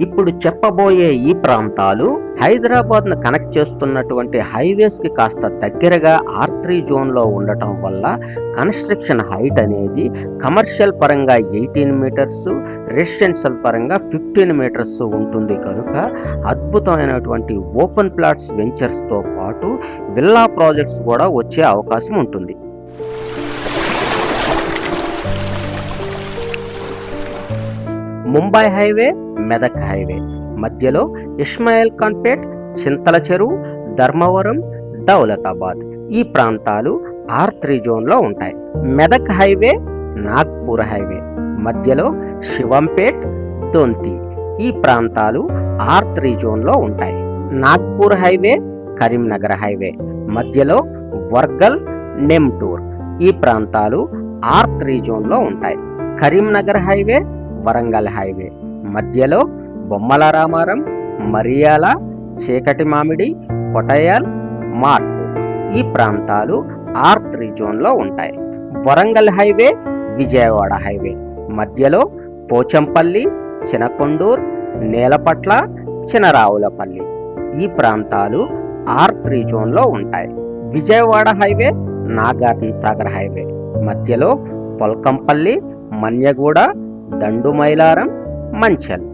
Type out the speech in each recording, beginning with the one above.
ఇప్పుడు చెప్పబోయే ఈ ప్రాంతాలు హైదరాబాద్ను కనెక్ట్ చేస్తున్నటువంటి హైవేస్కి కాస్త దగ్గరగా ఆర్ త్రీ జోన్లో ఉండటం వల్ల కన్స్ట్రక్షన్ హైట్ అనేది కమర్షియల్ పరంగా ఎయిటీన్ మీటర్స్ రెసిడెన్షియల్ పరంగా ఫిఫ్టీన్ మీటర్స్ ఉంటుంది కనుక అద్భుతమైనటువంటి ఓపెన్ ప్లాట్స్ వెంచర్స్తో పాటు విల్లా ప్రాజెక్ట్స్ కూడా వచ్చే అవకాశం ఉంటుంది. Mumbai highway Medak highway. మధ్యలో ఇస్మాయిల్ ఖాన్పేట్ చింతల చెరువు ధర్మవరం దౌలతాబాద్. ఈ ప్రాంతాలు ఆర్ త్రీ జోన్లో ఉంటాయి. Medak highway Nagpur highway. మధ్యలో శివంపేట్ దొంతి. ఈ ప్రాంతాలు ఆర్ త్రీ జోన్లో ఉంటాయి. Nagpur highway Karimnagar highway. మధ్యలో వర్గల్ నెమ్టూర్ ఈ ప్రాంతాలు ఆర్ త్రీ జోన్లో ఉంటాయి. Karimnagar highway Warangal highway. మధ్యలో బొమ్మల రామారం మరియాల చీకటి మామిడి కొటయాల్ మార్ట్. ఈ ప్రాంతాలు ఆర్ త్రీ జోన్లో ఉంటాయి. Warangal highway Vijayawada highway. మధ్యలో పోచంపల్లి చినకొండూర్ నేలపట్ల చినరావులపల్లి. ఈ ప్రాంతాలు ఆర్ త్రీ జోన్లో ఉంటాయి. Vijayawada highway Nagarjuna Sagar highway. మధ్యలో పొల్కంపల్లి మన్యగూడ దండుమైలారం మంచల్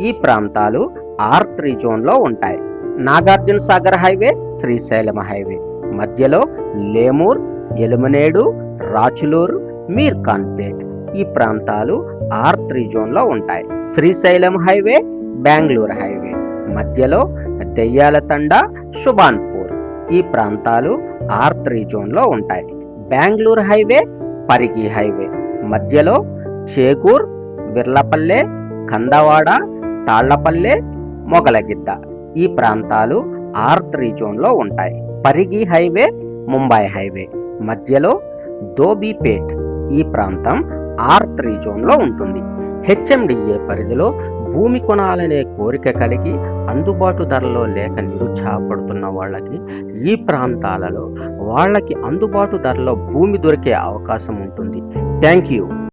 ఈ ప్రాంతాలు ఆర్ త్రీ జోన్లో ఉంటాయి. Nagarjuna Sagar highway Srisailam highway. మధ్యలో లేమూర్ ఎలుమనేడు రాచులూరు మీర్ ఖాన్పేట్ ఈ ప్రాంతాలు ఆర్ త్రీ జోన్లో ఉంటాయి. Srisailam highway Bengaluru highway. మధ్యలో దెయ్యాలతండ శుభాన్పూర్ ఈ ప్రాంతాలు ఆర్ త్రీ జోన్లో ఉంటాయి. Bengaluru highway Parigi highway. మధ్యలో చేకూర్ విర్లపల్లె కందవాడ తాళ్ళపల్లె మొగలగిద్ద. ఈ ప్రాంతాలు ఆర్ త్రీ జోన్లో ఉంటాయి. Parigi highway Mumbai highway. మధ్యలో దోబీపేట్ ఈ ప్రాంతం ఆర్ త్రీ జోన్లో ఉంటుంది. హెచ్ఎండిఏ పరిధిలో భూమి కొనాలనే కోరిక కలిగి అందుబాటు ధరలో లేక నిరుత్సాహపడుతున్న వాళ్ళకి ఈ ప్రాంతాలలో వాళ్ళకి అందుబాటు ధరలో భూమి దొరికే అవకాశం ఉంటుంది. Thank you.